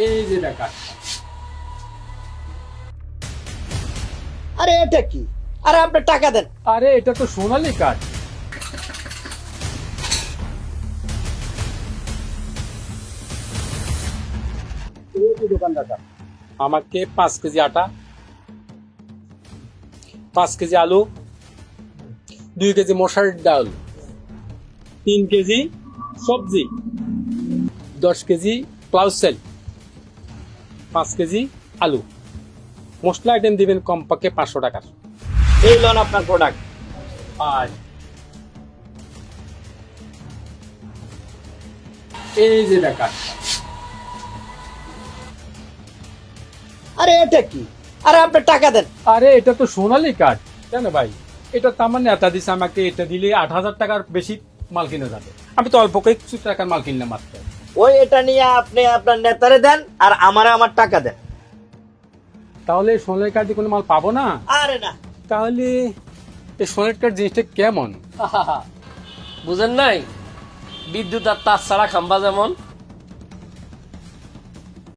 এই যে দেখা। আরে এটা কি? আরে আপনি টাকা দেন। আরে এটা তো সোনালি কাঠ। দোকানদারটা। আমাকে পাঁচ কেজি আটা পাঁচ কেজি আলু দুই কেজি মশার ডাল তিন কেজি সবজি দশ কেজি ক্লাউসেল। পাঁচ কেজি আলু। মশলা আইটেম দিবেন কমপক্ষে পাঁচশো টাকার। এই লোন আপনার প্রোডাক্ট আর এই যে দেখা আরে এটা কি? আরে আপনি টাকা দেন। আরে এটা তো সোনালি কাঠ কেন ভাই? এটা তো আমার নেতা দিছে আমাকে এটা দিলে আট হাজার টাকার বেশি মাল কিনে যাবে। আমি তো অল্প কিছু টাকার মাল কিনলাম মাত্র। ওই এটা নিয়ে আপনি আপনার নেতারে দেন আর আমারে আমার টাকা দেন। তাহলে সোনার কার্ড দিয়ে কোনো মাল পাবো না? আরে না। তাহলে এই সোনের কার্ড জিনিসটা কেমন? বুঝেন নাই? বিদ্যুৎ আর তার ছাড়া খাম্বা যেমন